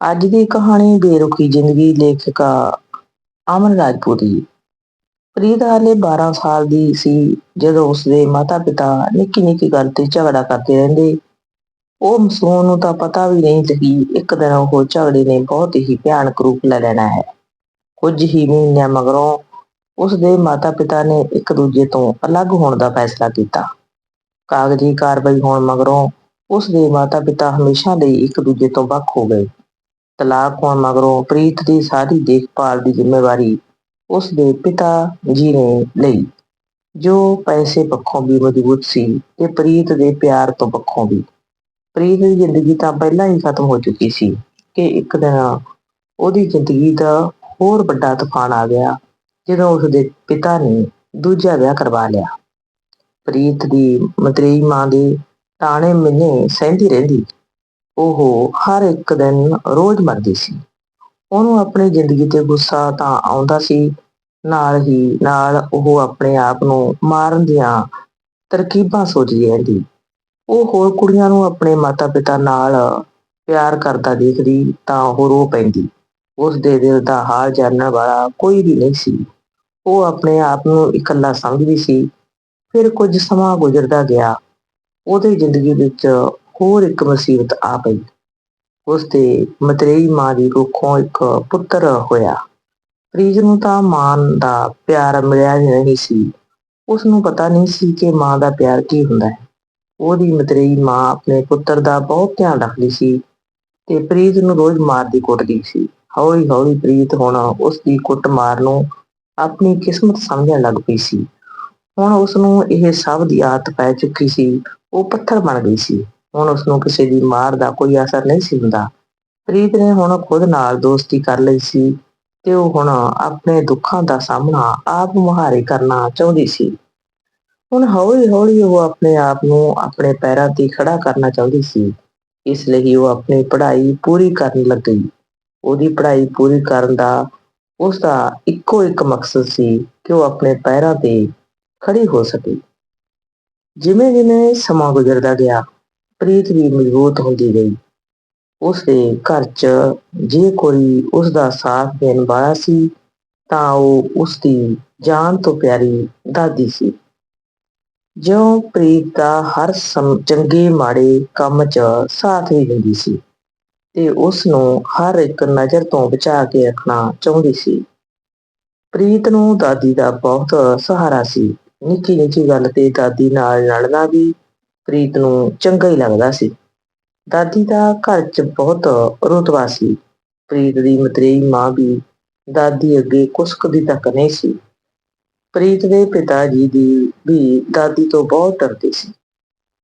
ਅੱਜ ਦੀ ਕਹਾਣੀ ਬੇਰੁਖੀ ਜ਼ਿੰਦਗੀ ਲੇਖਿਕਾ ਅਮਨ ਰਾਜਪੂਤ ਜੀ। ਪ੍ਰੀਤ ਹਾਲੇ 12 ਸਾਲ ਦੀ ਸੀ, ਜਦੋਂ ਉਸਦੇ ਮਾਤਾ-ਪਿਤਾ ਨਿੱਕੀ ਨਿੱਕੀ ਗੱਲ ਤੇ ਝਗੜਾ ਕਰਦੇ ਰਹਿੰਦੇ। ਉਹ ਮਸੂਮ ਨੂੰ ਤਾਂ ਪਤਾ ਵੀ ਨਹੀਂ ਸੀ ਇੱਕ ਦਿਨ ਉਹ ਝਗੜੇ ਨੇ ਬਹੁਤ ਹੀ ਭਿਆਨਕ ਰੂਪ ਲੈ ਲੈਣਾ ਹੈ। ਕੁਝ ਹੀ ਮਹੀਨਿਆਂ ਮਗਰੋਂ ਉਸਦੇ ਮਾਤਾ-ਪਿਤਾ ਨੇ ਇੱਕ ਦੂਜੇ ਤੋਂ ਅਲੱਗ ਹੋਣ ਦਾ ਫੈਸਲਾ ਕੀਤਾ। ਕਾਗਜ਼ੀ ਕਾਰਵਾਈ ਹੋਣ ਮਗਰੋਂ ਉਸਦੇ ਮਾਤਾ-ਪਿਤਾ ਹਮੇਸ਼ਾ ਲਈ ਇੱਕ ਦੂਜੇ ਤੋਂ ਵੱਖ ਹੋ ਗਏ। ਤਲਾਕ ਹੋਣ ਮਗਰੋਂ ਪ੍ਰੀਤ ਦੀ ਸਾਰੀ ਦੇਖਭਾਲ ਦੀ ਜ਼ਿੰਮੇਵਾਰੀ ਉਸ ਦੇ ਪਿਤਾ ਜੀ ਨੇ ਲਈ, ਜੋ ਪੈਸੇ ਪੱਖੋਂ ਵੀ ਮਜ਼ਬੂਤ ਸੀ ਤੇ ਪ੍ਰੀਤ ਦੇ ਪਿਆਰ ਤੋਂ ਪੱਖੋਂ ਵੀ। ਪ੍ਰੀਤ ਦੀ ਜ਼ਿੰਦਗੀ ਤਾਂ ਪਹਿਲਾਂ ਹੀ ਖਤਮ ਹੋ ਚੁੱਕੀ ਸੀ ਕਿ ਇੱਕ ਦਿਨ ਉਹਦੀ ਜ਼ਿੰਦਗੀ ਦਾ ਹੋਰ ਵੱਡਾ ਤੂਫਾਨ ਆ ਗਿਆ, ਜਦੋਂ ਉਸਦੇ ਪਿਤਾ ਨੇ ਦੂਜਾ ਵਿਆਹ ਕਰਵਾ ਲਿਆ। ਪ੍ਰੀਤ ਦੀ ਮਤਰੇਈ ਮਾਂ ਦੇ ਤਾਣੇ ਮਿੰਨੇ ਸਹਿੰਦੀ ਰਹਿੰਦੀ। ਉਹ ਹਰ ਇੱਕ ਦਿਨ ਰੋਜ਼ ਮਰਦੀ ਸੀ। ਉਹਨੂੰ ਆਪਣੀ ਜ਼ਿੰਦਗੀ ਤੇ ਗੁੱਸਾ ਤਾਂ ਆਉਂਦਾ ਸੀ। ਨਾਲ ਹੀ ਨਾਲ ਉਹ ਆਪਣੇ ਆਪ ਨੂੰ ਮਾਰਨ ਦੀਆਂ ਤਰਕੀਬਾਂ ਸੋਚਦੀ ਰਹਿੰਦੀ। ਉਹ ਹੋਰ ਕੁੜੀਆਂ ਨੂੰ ਆਪਣੇ ਮਾਤਾ-ਪਿਤਾ ਨਾਲ ਪਿਆਰ ਕਰਦਾ ਦੇਖਦੀ ਤਾਂ ਉਹ ਰੋ ਪੈਂਦੀ। ਉਸ ਦੇ ਦਿਲ ਦਾ ਹਾਲ ਜਾਣਨ ਵਾਲਾ ਕੋਈ ਵੀ ਨਹੀਂ ਸੀ। ਉਹ ਆਪਣੇ ਆਪ ਨੂੰ ਇਕੱਲਾ ਸਮਝਦੀ ਸੀ। ਫਿਰ ਕੁਝ ਸਮਾਂ ਗੁਜ਼ਰਦਾ ਗਿਆ। ਉਹਦੀ ਜ਼ਿੰਦਗੀ ਵਿੱਚ ਹੋਰ ਇੱਕ ਮੁਸੀਬਤ ਆ ਪਈ। ਉਸ ਦੇ ਮਤਰੇਈ ਮਾਂ ਦੀ ਰੁੱਖੋਂ ਇੱਕ ਪੁੱਤਰ ਹੋਇਆ। ਪ੍ਰੀਤ ਨੂੰ ਤਾਂ ਮਾਂ ਦਾ ਪਿਆਰ ਮਿਲਿਆ ਹੀ ਨਹੀਂ ਸੀ। ਉਸ ਨੂੰ ਪਤਾ ਨਹੀਂ ਸੀ ਕਿ ਮਾਂ ਦਾ ਪਿਆਰ ਕੀ ਹੁੰਦਾ ਹੈ। ਉਹਦੀ ਮਤਰੇਈ ਮਾਂ ਆਪਣੇ ਪੁੱਤਰ ਦਾ ਬਹੁਤ ਧਿਆਨ ਰੱਖਦੀ ਸੀ ਤੇ ਪ੍ਰੀਤ ਨੂੰ ਰੋਜ਼ ਮਾਰਦੀ ਕੁੱਟਦੀ ਸੀ। ਹੌਲੀ ਹੌਲੀ ਪ੍ਰੀਤ ਹੁਣ ਉਸ ਦੀ ਕੁੱਟਮਾਰ ਨੂੰ ਆਪਣੀ ਕਿਸਮਤ ਸਮਝਣ ਲੱਗ ਪਈ ਸੀ। ਹੁਣ ਉਸ ਨੂੰ ਇਹ ਸਭ ਦੀ ਆਦਤ ਪੈ ਚੁੱਕੀ ਸੀ। ਉਹ ਪੱਥਰ ਬਣ ਗਈ ਸੀ। ਹੁਣ ਉਸ ਨੂੰ ਕਿਸੇ ਦੀ ਮਾਰ ਦਾ ਕੋਈ ਅਸਰ ਨਹੀਂ ਸੀ ਹੁੰਦਾ। ਪ੍ਰੀਤ ਨੇ ਹੁਣ ਖੁਦ ਨਾਲ ਦੋਸਤੀ ਕਰ ਲਈ ਸੀ ਤੇ ਉਹ ਹੁਣ ਆਪਣੇ ਦੁੱਖਾਂ ਦਾ ਸਾਹਮਣਾ ਆਪ ਮੁਹਾਰੇ ਕਰਨਾ ਚਾਹੁੰਦੀ ਸੀ। ਹੁਣ ਹੌਲੀ ਹੌਲੀ ਉਹ ਆਪਣੇ ਆਪ ਨੂੰ ਆਪਣੇ ਪੈਰਾਂ ਤੇ ਖੜਾ ਕਰਨਾ ਚਾਹੁੰਦੀ ਸੀ। ਇਸ ਲਈ ਉਹ ਆਪਣੀ ਪੜ੍ਹਾਈ ਪੂਰੀ ਕਰਨ ਲੱਗੀ ਉਹਦੀ ਪੜ੍ਹਾਈ ਪੂਰੀ ਕਰਨ ਦਾ ਉਸ ਦਾ ਇੱਕੋ ਇੱਕ ਮਕਸਦ ਸੀ ਕਿ ਉਹ ਆਪਣੇ ਪੈਰਾਂ ਤੇ ਖੜੀ ਹੋ ਸਕੇ। ਜਿਵੇਂ ਜਿਵੇਂ ਸਮਾਂ ਗੁਜ਼ਰਦਾ ਗਿਆ ਪ੍ਰੀਤ ਵੀ ਮਜ਼ਬੂਤ ਹੁੰਦੀ ਗਈ। ਉਸ ਦੇ ਘਰ 'ਚ ਜੇ ਕੋਈ ਉਸ ਦਾ ਸਾਥ ਦੇਣ ਵਾਲਾ ਸੀ, ਤਾਂ ਉਹ ਉਸ ਦੀ ਜਾਨ ਤੋਂ ਪਿਆਰੀ ਦਾਦੀ ਸੀ। ਜਿਉਂ ਪ੍ਰੀਤ ਦਾ ਹਰ ਚੰਗੇ ਮਾੜੇ ਕੰਮ 'ਚ ਸਾਥ ਵੀ ਦਿੰਦੀ ਸੀ ਤੇ ਉਸ ਨੂੰ ਹਰ ਇੱਕ ਨਜ਼ਰ ਤੋਂ ਬਚਾ ਕੇ ਰੱਖਣਾ ਚਾਹੁੰਦੀ ਸੀ। ਪ੍ਰੀਤ ਨੂੰ ਦਾਦੀ ਦਾ ਬਹੁਤ ਸਹਾਰਾ ਸੀ। ਨਿੱਕੀ ਨਿੱਕੀ ਗੱਲ ਤੇ ਦਾਦੀ ਨਾਲ ਲੜਨਾ ਵੀ ਪ੍ਰੀਤ ਨੂੰ ਚੰਗਾ ਹੀ ਲੱਗਦਾ ਸੀ। ਦਾਦੀ ਦਾ ਘਰ 'ਚ ਬਹੁਤ ਰੁਤਬਾ ਸੀ। ਪ੍ਰੀਤ ਦੀ ਮਤਰੇਈ ਮਾਂ ਵੀ ਦਾਦੀ ਅੱਗੇ ਕੁਸਕ ਦੀ ਤੱਕ ਨਹੀਂ ਸੀ। ਪ੍ਰੀਤ ਦੇ ਪਿਤਾ ਜੀ ਦੀ ਵੀ ਦਾਦੀ ਤੋਂ ਬਹੁਤ ਡਰਦੇ ਸੀ।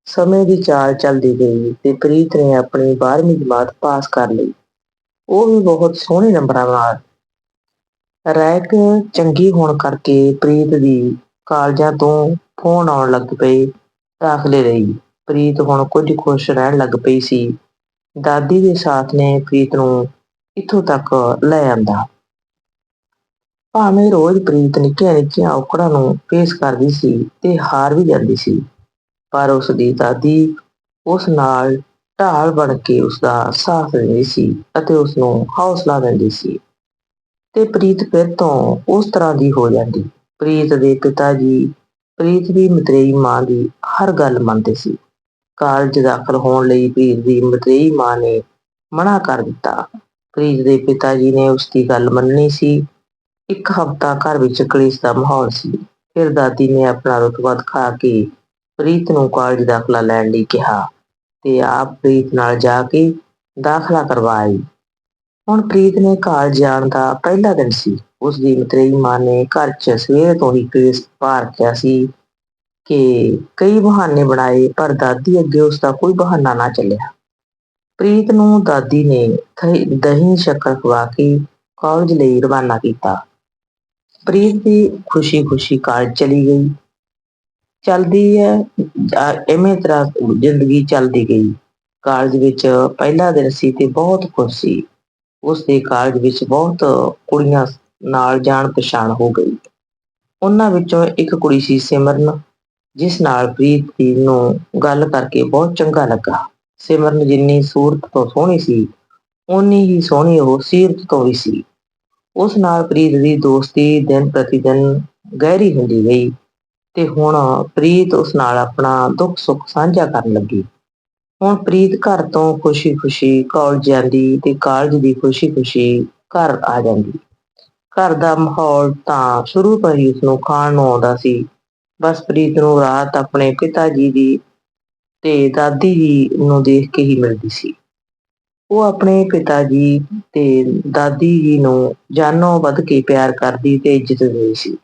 ਸਮੇਂ ਦੀ ਚਾਲ ਚੱਲਦੀ ਗਈ ਤੇ ਪ੍ਰੀਤ ਨੇ ਆਪਣੀ 12ਵੀਂ ਜਮਾਤ ਪਾਸ ਕਰ ਲਈ। ਉਹ ਵੀ ਬਹੁਤ ਸੋਹਣੇ ਨੰਬਰਾਂ ਨਾਲ। ਰੈਕ ਚੰਗੀ ਹੋਣ ਕਰਕੇ ਪ੍ਰੀਤ ਦੀ ਕਾਲਜਾਂ ਤੋਂ ਫੋਨ ਆਉਣ ਲੱਗ ਪਏ। ਦਾਖਲੇ ਰਹੀ। ਪ੍ਰੀਤ ਹੁਣ ਕੁਝ ਖੁਸ਼ ਰਹਿਣ ਲੱਗ ਪਈ ਸੀ। ਦਾਦੀ ਦੇ ਸਾਥ ਨੇ ਪ੍ਰੀਤ ਨੂੰ ਇੱਥੋਂ ਤੱਕ ਲੈ ਆਂਦਾ। ਭਾਵੇਂ ਰੋਜ਼ ਪ੍ਰੀਤ ਨਿੱਕੀਆਂ ਨਿੱਕੀਆਂ ਔਕੜਾਂ ਨੂੰ ਪੇਸ਼ ਕਰਦੀ ਸੀ ਤੇ ਹਾਰ ਵੀ ਜਾਂਦੀ ਸੀ, ਪਰ ਉਸ ਦੀ ਦਾਦੀ ਉਸ ਨਾਲ ਢਾਲ ਬਣ ਕੇ ਉਸ ਦਾ ਸਾਥ ਦਿੰਦੀ ਸੀ ਅਤੇ ਉਸ ਨੂੰ ਹੌਸਲਾ ਦਿੰਦੀ ਸੀ। ਤੇ ਪ੍ਰੀਤ ਫਿਰ ਤੋਂ ਉਸ ਤਰ੍ਹਾਂ ਦੀ ਹੋ ਜਾਂਦੀ। ਪ੍ਰੀਤ ਦੇ ਪਿਤਾ ਜੀ ਪ੍ਰੀਤ ਦੀ ਮਤਰੇਈ ਮਾਂ ਦੀ ਹਰ ਗੱਲ ਮੰਨਦੇ ਸੀ। ਕਾਲਜ ਦਾਖਲ ਹੋਣ ਲਈ ਪ੍ਰੀਤ ਦੀ ਮਤਰੇਈ ਮਾਂ ਨੇ ਮਨਾ ਕਰ ਦਿੱਤਾ। ਪ੍ਰੀਤ ਦੇ ਪਿਤਾ ਜੀ ਨੇ ਉਸ ਦੀ ਗੱਲ ਮੰਨਣੀ ਸੀ। ਇੱਕ ਹਫ਼ਤਾ ਘਰ ਵਿੱਚ ਕਲੇਸ਼ ਦਾ ਮਾਹੌਲ ਸੀ। ਫਿਰ ਦਾਦੀ ਨੇ ਆਪਣਾ ਰੁਤਬਾ ਦਿਖਾ ਕੇ ਪ੍ਰੀਤ ਨੂੰ ਕਾਲਜ ਦਾਖਲਾ ਲੈਣ ਲਈ ਕਿਹਾ ਤੇ ਆਪ ਪ੍ਰੀਤ ਨਾਲ ਜਾ ਕੇ ਦਾਖਲਾ ਕਰਵਾਈ ਹੁਣ ਪ੍ਰੀਤ ਨੇ ਕਾਲਜ ਜਾਣ ਦਾ ਪਹਿਲਾ ਦਿਨ ਸੀ। ਉਸ ਦੀ ਮਤਰੇਈ ਮਾਂ ਨੇ ਘਰ 'ਚ ਸਵੇਰ ਤੋਂ ਹੀ ਕਲੇਸ਼ ਪਾ ਰੱਖਿਆ ਸੀ ਕਿ ਕਈ ਬਹਾਨੇ ਬਣਾਏ, ਪਰ ਦਾਦੀ ਅੱਗੇ ਉਸ ਦਾ ਕੋਈ ਬਹਾਨਾ ਨਾ ਚੱਲਿਆ। ਪ੍ਰੀਤ ਨੂੰ ਦਾਦੀ ਨੇ ਦਹੀਂ, ਸ਼ੱਕਰ ਖਵਾ ਕੇ ਕਾਲਜ ਲਈ ਰਵਾਨਾ ਕੀਤਾ। ਪ੍ਰੀਤ ਦੀ ਖੁਸ਼ੀ-ਖੁਸ਼ੀ ਕਾਲਜ ਚਲੀ ਗਈ। ਚਲਦੀ ਹੈ ਐਵੇਂ ਤਰ੍ਹਾਂ ਜ਼ਿੰਦਗੀ ਚੱਲਦੀ ਗਈ। ਕਾਲਜ ਵਿੱਚ ਪਹਿਲਾ ਦਿਨ ਸੀ ਤੇ ਬਹੁਤ ਖੁਸ਼ ਸੀ। ਉਸ ਦੇ ਕਾਲਜ ਵਿੱਚ ਬਹੁਤ ਕੁੜੀਆਂ ਨਾਲ ਜਾਣ ਪਛਾਣ ਹੋ ਗਈ। ਉਹਨਾਂ ਵਿੱਚੋਂ ਇੱਕ ਕੁੜੀ ਸੀ ਸਿਮਰਨ, ਜਿਸ ਨਾਲ ਪ੍ਰੀਤ ਨੂੰ ਗੱਲ ਕਰਕੇ ਬਹੁਤ ਚੰਗਾ ਲੱਗਾ। ਸਿਮਰਨ ਜਿੰਨੀ ਸੂਰਤ ਤੋਂ ਸੋਹਣੀ ਸੀ, ਓਨੀ ਹੀ ਸੋਹਣੀ ਉਹ ਸੀਰਤ ਤੋਂ ਵੀ ਸੀ। ਉਸ ਨਾਲ ਪ੍ਰੀਤ ਦੀ ਦੋਸਤੀ ਦਿਨ ਪ੍ਰਤੀ ਦਿਨ ਗਹਿਰੀ ਹੁੰਦੀ ਗਈ ਤੇ ਹੁਣ ਪ੍ਰੀਤ ਉਸ ਨਾਲ ਆਪਣਾ ਦੁੱਖ ਸੁੱਖ ਸਾਂਝਾ ਕਰਨ ਲੱਗੀ। ਹੁਣ ਪ੍ਰੀਤ ਘਰ ਤੋਂ ਖੁਸ਼ੀ-ਖੁਸ਼ੀ ਕਾਲਜ ਜਾਂਦੀ ਤੇ ਕਾਲਜ ਦੀ ਖੁਸ਼ੀ-ਖੁਸ਼ੀ ਘਰ ਆ ਜਾਂਦੀ। ਘਰ ਦਾ ਮਾਹੌਲ ਤਾਂ ਸ਼ੁਰੂ ਤੋਂ ਹੀ ਉਸਨੂੰ ਖਾਣ ਨੂੰ ਆਉਂਦਾ ਸੀ। ਬਸ ਪ੍ਰੀਤ ਨੂੰ ਰਾਤ ਆਪਣੇ ਪਿਤਾ ਜੀ ਦੀ ਤੇ ਦਾਦੀ ਜੀ ਨੂੰ ਦੇਖ ਕੇ ਹੀ ਮਿਲਦੀ ਸੀ। ਉਹ ਆਪਣੇ ਪਿਤਾ ਜੀ ਤੇ ਦਾਦੀ ਜੀ ਨੂੰ ਜਾਨੋਂ ਵੱਧ ਕੇ ਪਿਆਰ ਕਰਦੀ ਤੇ ਇੱਜ਼ਤ ਦਿੰਦੀ ਸੀ।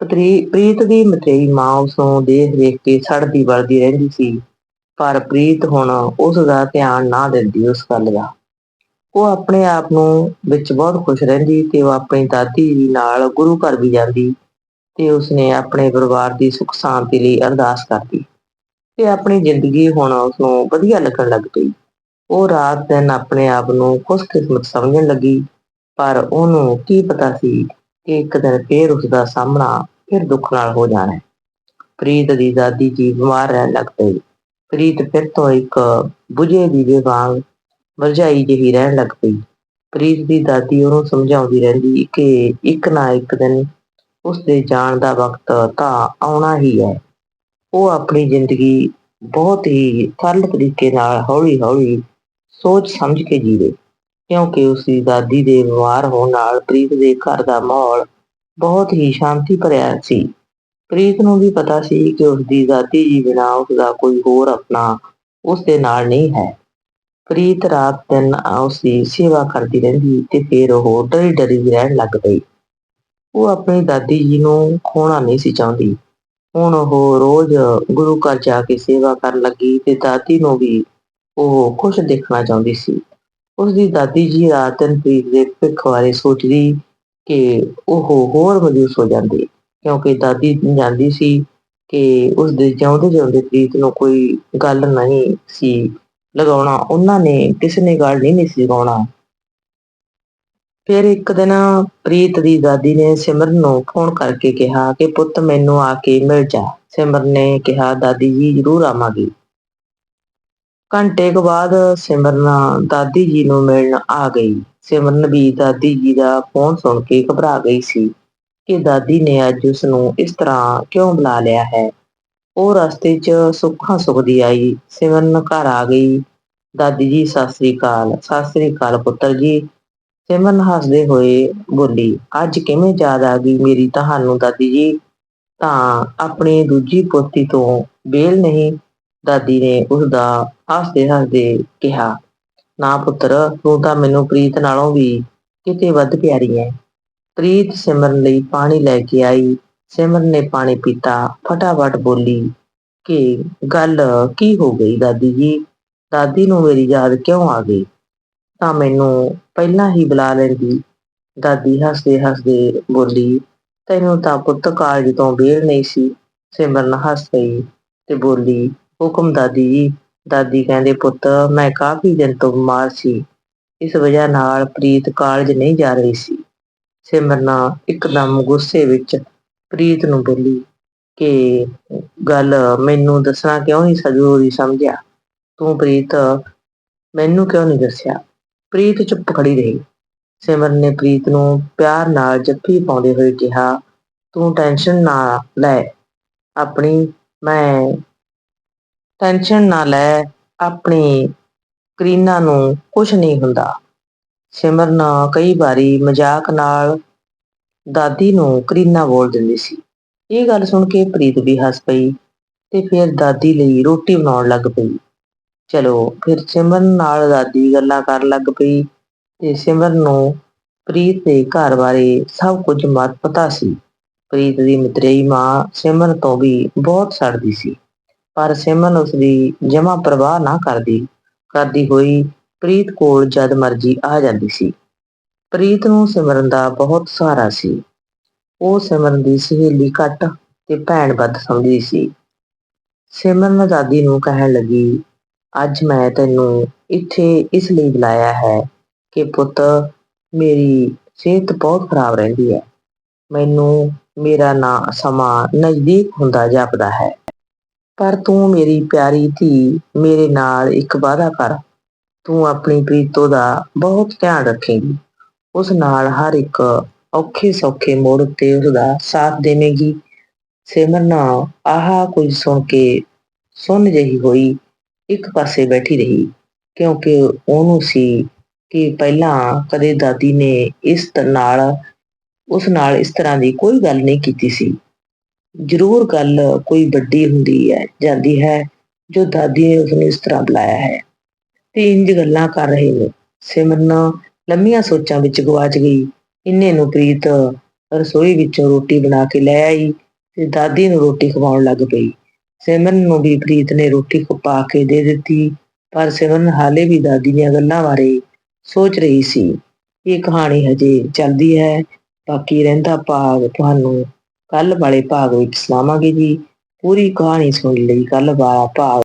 ਪ੍ਰੀ- ਪ੍ਰੀਤ ਦੀ ਮਤਰੇਈ ਮਾਂ ਉਸਨੂੰ ਦੇਖ ਦੇਖ ਕੇ ਸੜਦੀ ਬਲਦੀ ਰਹਿੰਦੀ ਸੀ। ਪਰ ਪ੍ਰੀਤ ਹੁਣ ਉਸ ਦਾ ਧਿਆਨ ਨਾ ਦਿੰਦੀ ਉਸ ਗੱਲ ਦਾ। ਉਹ ਆਪਣੇ ਆਪ ਨੂੰ ਵਿੱਚ ਬਹੁਤ ਖੁਸ਼ ਰਹਿੰਦੀ ਤੇ ਉਹ ਆਪਣੀ ਦਾਦੀ ਜੀ ਨਾਲ ਗੁਰੂ ਘਰ ਵੀ ਜਾਂਦੀ ਤੇ ਉਸਨੇ ਆਪਣੇ ਪਰਿਵਾਰ ਦੀ ਸੁੱਖ ਸ਼ਾਂਤੀ ਲਈ ਅਰਦਾਸ ਕਰਦੀ ਤੇ ਆਪਣੀ ਜ਼ਿੰਦਗੀ ਹੁਣ ਉਸਨੂੰ ਵਧੀਆ ਲੱਗਣ ਲੱਗ ਪਈ। ਉਹ ਰਾਤ ਦਿਨ ਆਪਣੇ ਆਪ ਨੂੰ ਖੁਸ਼ਕਿਸਮਤ ਸਮਝਣ ਲੱਗੀ ਪਰ ਉਹਨੂੰ ਕੀ ਪਤਾ ਸੀ ਕਿ ਇੱਕ ਦਿਨ ਫੇਰ ਉਸ ਦਾ ਸਾਹਮਣਾ ਫਿਰ ਦੁੱਖ ਨਾਲ ਹੋ ਜਾਣਾ। ਪ੍ਰੀਤ ਦੀ ਦਾਦੀ ਜੀ ਬਿਮਾਰ ਰਹਿਣ ਲੱਗ ਪਈ। ਪ੍ਰੀਤ ਫਿਰ ਤੋਂ ਇੱਕ ਬੁਝੇ ਦੀਵੇ ਵਾਂਗ ਵਰਜਾਈ ਜਿਹੀ ਰਹਿਣ ਲੱਗ ਪਈ। ਪ੍ਰੀਤ ਦੀ ਦਾਦੀ ਉਹਨੂੰ ਸਮਝਾਉਂਦੀ ਰਹਿੰਦੀ ਕਿ ਇੱਕ ਨਾ ਇੱਕ ਦਿਨ ਉਸ ਦੇ ਜਾਣ ਦਾ ਵਕਤ ਤਾਂ ਆਉਣਾ ਹੀ ਹੈ। ਉਹ ਆਪਣੀ ਜ਼ਿੰਦਗੀ ਬਹੁਤ ਹੀ ਸਰਲ ਤਰੀਕੇ ਨਾਲ ਹੌਲੀ-ਹੌਲੀ ਸੋਚ ਸਮਝ ਕੇ ਜੀਵੇ, ਕਿਉਂਕਿ ਉਸ ਦੀ ਦਾਦੀ ਦੇ ਬਿਮਾਰ ਹੋਣ ਨਾਲ ਪ੍ਰੀਤ ਦੇ ਘਰ ਦਾ ਮਾਹੌਲ ਬਹੁਤ ਹੀ ਸ਼ਾਂਤੀ ਭਰਿਆ ਸੀ। ਪ੍ਰੀਤ ਨੂੰ ਵੀ ਪਤਾ ਸੀ ਕਿ ਉਸਦੀ ਦਾਦੀ ਜੀ ਬਿਨਾਂ ਉਸਦਾ ਕੋਈ ਹੋਰ ਆਪਣਾ ਉਸਦੇ ਨਾਲ ਨਹੀਂ ਹੈ। ਪ੍ਰੀਤ ਰਾਤ ਦਿਨ ਉਸਦੀ ਸੇਵਾ ਕਰਦੀ ਰਹਿੰਦੀ ਤੇ ਫਿਰ ਉਹ ਡਰੀ ਡਰੀ ਰਹਿਣ ਲੱਗ ਪਈ। ਉਹ ਆਪਣੀ ਦਾਦੀ ਜੀ ਨੂੰ ਖੋਣਾ ਨਹੀਂ ਸੀ ਚਾਹੁੰਦੀ। ਹੁਣ ਉਹ ਰੋਜ਼ ਗੁਰੂ ਘਰ ਜਾ ਕੇ ਸੇਵਾ ਕਰਨ ਲੱਗੀ ਤੇ ਦਾਦੀ ਨੂੰ ਵੀ ਉਹ ਖੁਸ਼ ਦੇਖਣਾ ਚਾਹੁੰਦੀ ਸੀ। ਉਸ ਦੀ ਦਾਦੀ ਜੀ ਰਾਤ ਦਿਨ ਪ੍ਰੀਤ ਦੇ ਭਵਿੱਖ ਬਾਰੇ ਸੋਚਦੀ ਕਿ ਉਹ ਹੋਰ ਮਜੂਸ ਹੋ ਜਾਂਦੀ। ਕਿਉਂਕਿ ਦਾਦੀ ਜਾਂਦੀ ਸੀ ਕਿ ਉਸ ਦੇ ਜਿਉਂਦੇ ਜਿਉਂਦੇ ਪ੍ਰੀਤ ਨੂੰ ਕੋਈ ਗੱਲ ਨਹੀਂ ਸੀ ਲਗਾਉਣਾ, ਉਹਨਾਂ ਨੇ ਕਿਸੇ ਨੇ ਗੱਲ ਨਹੀਂ ਸੀ ਲਗਾਉਣਾ। ਫਿਰ ਇੱਕ ਦਿਨ ਪ੍ਰੀਤ ਦੀ ਦਾਦੀ ਨੇ ਸਿਮਰਨ ਨੂੰ ਫੋਨ ਕਰਕੇ ਕਿਹਾ ਕਿ ਪੁੱਤ ਮੈਨੂੰ ਆ ਕੇ ਮਿਲ ਜਾ। ਸਿਮਰਨ ਨੇ ਕਿਹਾ, ਦਾਦੀ ਜੀ ਜ਼ਰੂਰ ਆਵਾਂਗੀ। ਘੰਟੇ ਕੁ ਬਾਅਦ ਸਿਮਰਨ, ਦਾਦੀ ਜੀ ਨੂੰ ਮਿਲਣ ਆ ਗਈ। ਸਿਮਰਨ ਵੀ ਦਾਦੀ ਜੀ ਦਾ ਫੋਨ ਸੁਣ ਕੇ ਘਬਰਾ ਗਈ ਸੀ। ਕਿ ਦਾਦੀ ਨੇ ਅੱਜ ਉਸ ਨੂੰ ਇਸ ਤਰ੍ਹਾਂ ਕਿਉਂ ਬੁਲਾ ਲਿਆ ਹੈ? ਉਹ ਰਸਤੇ 'ਚ ਸੁੱਖਾਂ ਸੁਖਦੀ ਆਈ, ਸਿਮਰਨ ਘਰ ਆ ਗਈ। ਦਾਦੀ ਜੀ, ਸਤਿ ਸ੍ਰੀ ਅਕਾਲ, ਸਤਿ ਸ੍ਰੀ ਅਕਾਲ ਪੁੱਤਰ ਜੀ। ਸਿਮਰਨ ਹੱਸਦੇ ਹੋਏ ਬੋਲੀ, ਅੱਜ ਕਿਵੇਂ ਯਾਦ ਆ ਗਈ ਮੇਰੀ ਤੁਹਾਨੂੰ ਦਾਦੀ ਜੀ? ਤਾਂ ਆਪਣੀ ਦੂਜੀ ਪੋਤੀ ਤੋਂ ਬੇਲ ਨਹੀਂ, ਦਾਦੀ ਨੇ ਉਸ ਦਾ ਹੱਸਦੇ ਹੱਸਦੇ ਕਿਹਾ, ਨਾ ਪੁੱਤਰ, ਤੂੰ ਤਾਂ ਮੈਨੂੰ ਪ੍ਰੀਤ ਨਾਲੋਂ ਵੀ ਕਿਤੇ ਵੱਧ ਪਿਆਰੀ ਹੈ ਪ੍ਰੀਤ ਸਿਮਰਨ ਲਈ ਪਾਣੀ ਲੈ ਕੇ ਆਈ। ਸਿਮਰਨ ਨੇ ਪਾਣੀ ਪੀਤਾ, ਫਟਾਫਟ ਬੋਲੀ, ਕਿ ਗੱਲ, ਕੀ ਹੋ ਗਈ ਦਾਦੀ ਜੀ? ਦਾਦੀ ਨੂੰ ਮੇਰੀ ਯਾਦ ਕਿਉਂ ਆ ਗਈ? ਤਾਂ ਮੈਨੂੰ ਪਹਿਲਾਂ ਹੀ ਬੁਲਾ ਲੈਂਦੀ। ਦਾਦੀ ਹੱਸਦੇ ਹੱਸਦੇ ਬੋਲੀ, ਤੈਨੂੰ ਤਾਂ ਪੁੱਤ ਕਾਲਜ ਤੋਂ ਬੇਲ ਨਹੀਂ ਸੀ। ਸਿਮਰਨ ਹੱਸ ਪਈ ਤੇ ਬੋਲੀ, ਹੁਕਮ ਦਾਦੀ ਜੀ, ਦਾਦੀ ਕਹਿੰਦੇ, ਪੁੱਤ, ਮੈਂ ਕਾਫੀ ਦਿਨ ਤੋਂ ਬਿਮਾਰ ਸੀ। ਇਸ ਵਜ੍ਹਾ ਨਾਲ ਪ੍ਰੀਤ ਕਾਲਜ ਨਹੀਂ ਜਾ ਰਹੀ ਸੀ। ਸਿਮਰਨਾ ਇੱਕਦਮ ਗੁੱਸੇ ਵਿੱਚ ਪ੍ਰੀਤ ਨੂੰ ਬੋਲੀ ਕਿ ਗੱਲ ਮੈਨੂੰ ਦੱਸਣਾ ਕਿਉਂ ਨਹੀਂ ਜ਼ਰੂਰੀ ਸਮਝਿਆ? ਤੂੰ ਪ੍ਰੀਤ, ਮੈਨੂੰ ਕਿਉਂ ਨਹੀਂ ਦੱਸਿਆ? ਪ੍ਰੀਤ ਚੁੱਪ ਖੜੀ ਰਹੀ। ਸਿਮਰਨ ਨੇ ਪ੍ਰੀਤ ਨੂੰ ਪਿਆਰ ਨਾਲ ਜੱਫੀ ਪਾਉਂਦੇ ਹੋਏ ਕਿਹਾ, ਤੂੰ ਟੈਨਸ਼ਨ ਨਾ ਲੈ, ਆਪਣੀ ਮੈਂ ਟੈਨਸ਼ਨ ਨਾ ਲੈ, ਆਪਣੀ ਕਰੀਨਾ ਨੂੰ ਕੁਝ ਨਹੀਂ ਹੁੰਦਾ। ਸਿਮਰਨ ਕਈ ਵਾਰੀ ਮਜ਼ਾਕ ਨਾਲ ਦਾਦੀ ਨੂੰ ਕਰੀਨਾ ਬੋਲ ਦਿੰਦੀ ਸੀ। ਇਹ ਗੱਲ ਸੁਣ ਕੇ ਪ੍ਰੀਤ ਵੀ ਹੱਸ ਪਈ ਤੇ ਫਿਰ ਦਾਦੀ ਲਈ ਰੋਟੀ ਬਣਾਉਣ ਲੱਗ ਪਈ। ਚਲੋ, ਫਿਰ ਸਿਮਰਨ ਨਾਲ ਦਾਦੀ ਗੱਲਾਂ ਕਰਨ ਲੱਗ ਪਈ ਤੇ ਸਿਮਰਨ ਨੂੰ ਪ੍ਰੀਤ ਦੇ ਘਰ ਬਾਰੇ ਸਭ ਕੁਝ ਮਤ ਪਤਾ ਸੀ। ਪ੍ਰੀਤ ਦੀ ਮਤਰੇਈ ਮਾਂ ਸਿਮਰਨ ਤੋਂ ਵੀ ਬਹੁਤ ਸੜਦੀ ਸੀ। ਪਰ ਸਿਮਰਨ ਉਸ ਦੀ ਜਮਾ ਪਰਵਾਹ ਨਾ ਕਰਦੀ। ਕਰਦੀ ਹੋਈ ਪ੍ਰੀਤ ਕੋਲ ਜਦ ਮਰਜ਼ੀ ਆ ਜਾਂਦੀ ਸੀ। ਪ੍ਰੀਤ ਨੂੰ ਸਿਮਰਨ ਦਾ ਬਹੁਤ ਸਹਾਰਾ ਸੀ। ਉਹ ਸਿਮਰਨ ਦੀ ਸਹੇਲੀ ਘੱਟ ਤੇ ਭੈਣ ਵੱਧ ਸਮਝਦੀ ਸੀ। ਸਿਮਰਨ ਦਾਦੀ ਨੂੰ ਕਹਿਣ ਲੱਗੀ, ਅੱਜ ਮੈਂ ਤੈਨੂੰ ਇੱਥੇ ਇਸ ਲਈ ਬੁਲਾਇਆ ਹੈ ਕਿ ਪੁੱਤ, ਮੇਰੀ ਸਿਹਤ ਬਹੁਤ ਖਰਾਬ ਰਹਿੰਦੀ ਹੈ। ਮੈਨੂੰ ਮੇਰਾ ਨਾ ਸਮਾਂ ਨਜ਼ਦੀਕ ਹੁੰਦਾ ਜਾਪਦਾ ਹੈ। ਪਰ ਤੂੰ ਮੇਰੀ ਪਿਆਰੀ ਧੀ ਮੇਰੇ ਨਾਲ ਇੱਕ ਵਾਅਦਾ ਕਰ। ਤੂੰ ਆਪਣੀ ਪ੍ਰੀਤੋ ਦਾ ਬਹੁਤ ਧਿਆਨ ਰੱਖੇਂਗੀ। ਉਸ ਨਾਲ ਹਰ ਇੱਕ ਔਖੇ ਸੌਖੇ ਮੋੜ ਉੱਤੇ ਉਹਦਾ ਸਾਥ ਦੇਵੇਂਗੀ। ਸਿਮਰਨਾ ਆਹ ਕੁਝ ਸੁਣ ਕੇ ਸੁੰਨ ਜਿਹੀ ਹੋਈ, ਇੱਕ ਪਾਸੇ ਬੈਠੀ ਰਹੀ, ਕਿਉਂਕਿ ਉਹਨੂੰ ਸੀ ਕਿ ਪਹਿਲਾਂ ਕਦੇ ਦਾਦੀ ਨੇ ਇਸ ਨਾਲ, ਉਸ ਨਾਲ ਇਸ ਤਰ੍ਹਾਂ ਦੀ ਕੋਈ ਗੱਲ ਨਹੀਂ ਕੀਤੀ ਸੀ। ਜ਼ਰੂਰ ਗੱਲ ਕੋਈ ਵੱਡੀ ਹੁੰਦੀ ਹੈ, ਜਾਂਦੀ ਹੈ, ਜੋ ਦਾਦੀ ਨੇ ਉਸਨੂੰ ਇਸ ਤਰ੍ਹਾਂ ਬੁਲਾਇਆ ਹੈ। ਤੇ ਇੰਜ ਗੱਲਾਂ ਕਰ ਰਹੇ ਨੇ। ਸਿਮਰਨ ਲੰਮੀਆਂ ਸੋਚਾਂ ਵਿੱਚ ਗਵਾਚ ਗਈ। ਇੰਨੇ ਨੂੰ ਪ੍ਰੀਤ ਰਸੋਈ ਵਿੱਚੋਂ ਰੋਟੀ ਬਣਾ ਕੇ ਲੈ ਆਈ ਤੇ ਦਾਦੀ ਨੂੰ ਰੋਟੀ ਖਵਾਉਣ ਲੱਗ ਪਈ। ਸਿਮਰਨ ਨੂੰ ਵੀ ਪ੍ਰੀਤ ਨੇ ਰੋਟੀ ਪਾ ਕੇ ਦੇ ਦਿੱਤੀ, ਪਰ ਸਿਮਰਨ ਹਾਲੇ ਵੀ ਦਾਦੀ ਦੀਆਂ ਗੱਲਾਂ ਬਾਰੇ ਸੋਚ ਰਹੀ ਸੀ। ਇਹ ਕਹਾਣੀ ਹਜੇ ਚੱਲਦੀ ਹੈ। ਬਾਕੀ ਰਹਿੰਦਾ ਭਾਗ ਤੁਹਾਨੂੰ ਕੱਲ ਵਾਲੇ ਭਾਗ ਵਿੱਚ ਸੁਣਾਵਾਂਗੇ ਜੀ। ਪੂਰੀ ਕਹਾਣੀ ਸੁਣ ਲਈ ਕੱਲ ਵਾਲਾ ਭਾਗ।